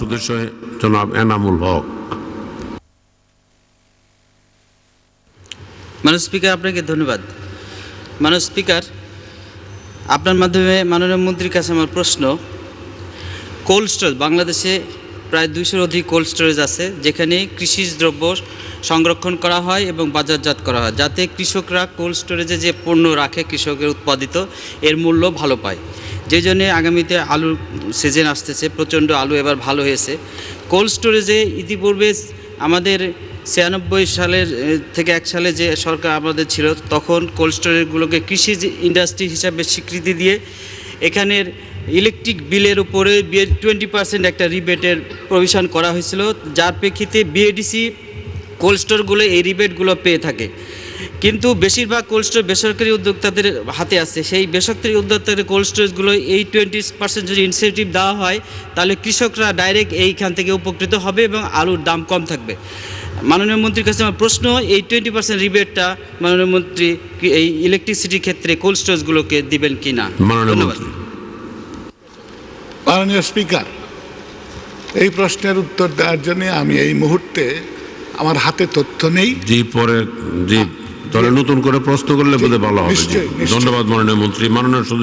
সদস্য জনাব এনামুল হক। মাননীয় স্পিকার, আপনাকে ধন্যবাদ। মাননীয় স্পিকার, আপনার মাধ্যমে মাননীয় মন্ত্রীর কাছে আমার প্রশ্ন। কোল্ড স্টোরেজ, বাংলাদেশে প্রায় দুইশোর অধিক কোল্ড স্টোরেজ আছে, যেখানে কৃষি দ্রব্য সংরক্ষণ করা হয় এবং বাজারজাত করা হয়, যাতে কৃষকরা কোল্ড স্টোরেজে যে পণ্য রাখে কৃষকের উৎপাদিত, এর মূল্য ভালো পায়। যেই জন্যে আগামীতে আলুর সিজন আসতেছে, প্রচণ্ড আলু এবার ভালো হয়েছে। কোল্ড স্টোরেজে ইতিপূর্বে আমাদের ছিয়ানব্বই সালের থেকে এক সালে যে সরকার আমাদের ছিল, তখন কোল্ড স্টোরেজগুলোকে কৃষি ইন্ডাস্ট্রি হিসাবে স্বীকৃতি দিয়ে এখানের ইলেকট্রিক বিলের উপরে টোয়েন্টি পার্সেন্ট একটা রিবেটের প্রভিশন করা হয়েছিল। যার প্রেক্ষিতে বিএডিসি কোল্ড স্টোরগুলো এই রিবেটগুলো পেয়ে থাকে। কিন্তু বেশিরভাগ কোল্ড স্টোর বেসরকারি উদ্যোক্তাদের হাতে আছে। সেই বেসরকারি উদ্যোক্তাদের কোল্ড স্টোরেজগুলো এই টোয়েন্টি পার্সেন্ট যদি ইনসেন্টিভ দেওয়া হয় তাহলে কৃষকরা ডাইরেক্ট এইখান থেকে উপকৃত হবে এবং আলুর দাম কম থাকবে। মাননীয় মন্ত্রীর কাছে আমার প্রশ্ন এই টোয়েন্টি পার্সেন্ট রিবেটটা মাননীয় মন্ত্রী এই ইলেকট্রিসিটির ক্ষেত্রে কোল্ড স্টোরেজগুলোকে দিবেন কি না ধন্যবাদ। মাননীয় স্পিকার এই প্রশ্নের উত্তর দেওয়ার জন্য আমি এই মুহূর্তে আমার হাতে তথ্য নেই। জি পরে জি। তাহলে নতুন করে প্রশ্ন করলে বোধহয় ভালো হবে। ধন্যবাদ মাননীয় মন্ত্রী মাননীয় সদস্য